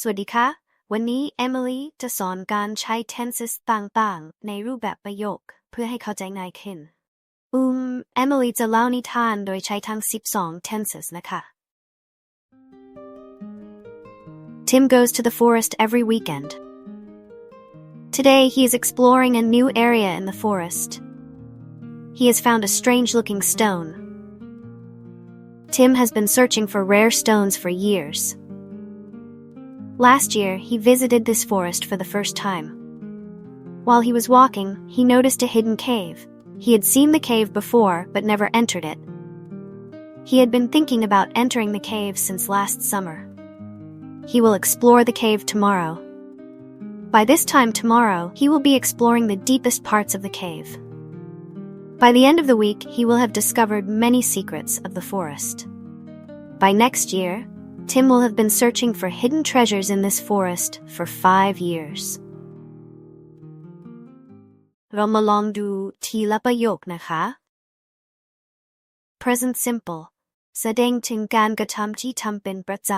สวัสดีค่ะ วันนี้เอมิลี่จะสอนการใช้ tenses ต่างๆ ในรูปแบบประโยค เพื่อให้เข้าใจง่ายขึ้น อืม เอมิลี่จะเล่านิทานโดยใช้ทั้ง 12 tenses นะคะ Tim goes to the forest every weekend. Today he is exploring a new area in the forest. He has found a strange looking stone. Tim has been searching for rare stones for years. Last year, he visited this forest for the first time. While he was walking, he noticed a hidden cave. He had seen the cave before, but never entered it. He had been thinking about entering the cave since last summer. He will explore the cave tomorrow. By this time tomorrow, he will be exploring the deepest parts of the cave. By the end of the week, he will have discovered many secrets of the forest. By next year, Tim will have been searching for hidden treasures in this forest for five years. เรามาลองดูทีละประโยคนะคะ present simple แสดงถึงการกระทำที่ทำเป็นประจ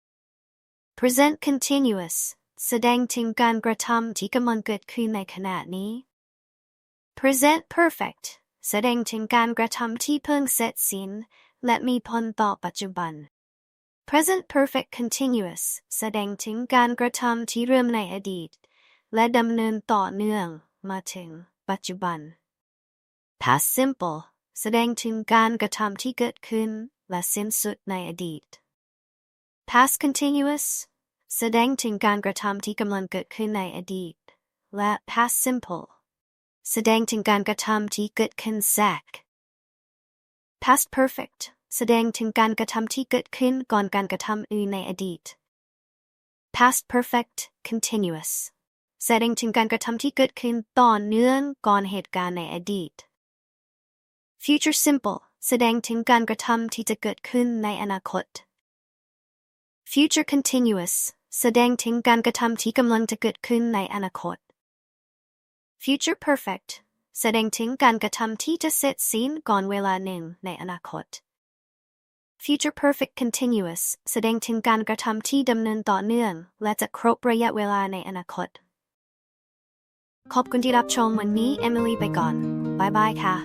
ำ present continuous แสดงถึงการกระทำที่กำลังเกิดขึ้นในขณะนี้ present perfect แสดงถึงการกระทำที่เพิ่งเสร็จสิ้นและมีผลต่อปัจจุบัน Present perfect continuous แสดงถึงการกระทำที่เริ่มในอดีต และดำเนินต่อเนื่องมาถึงปัจจุบัน past simple แสดงถึงการกระทำที่เกิดขึ้นและสิ้นสุดในอดีต past continuous แสดงถึงการกระทำที่กำลังเกิดขึ้นในอดีต และ past simple แสดงถึงการกระทำที่เกิดขึ้นแทรก past perfect แสดงถึงการกระทำที่เกิดขึ้นก่อนการกระทำอื่นในอดีต past perfect continuous แสดงถึงการกระทำที่เกิดขึ้นต่อเนื่องก่อนเหตุการณ์ในอดีต future simple แสดงถึงการกระทำที่จะเกิดขึ้นในอนาคต future continuous แสดงถึงการกระทำที่กำลังจะเกิดขึ้นในอนาคต future perfect แสดงถึงการกระทำที่จะเสร็จสิ้นก่อนเวลาหนึ่งในอนาคต future perfect continuous แสดงถึงการกระทำที่ดำเนินต่อเนื่อง และจะครบระยะเวลาในอนาคต ขอบคุณที่รับชมวันนี้ เอมิลี่ไปก่อนบ๊ายบายค่ะ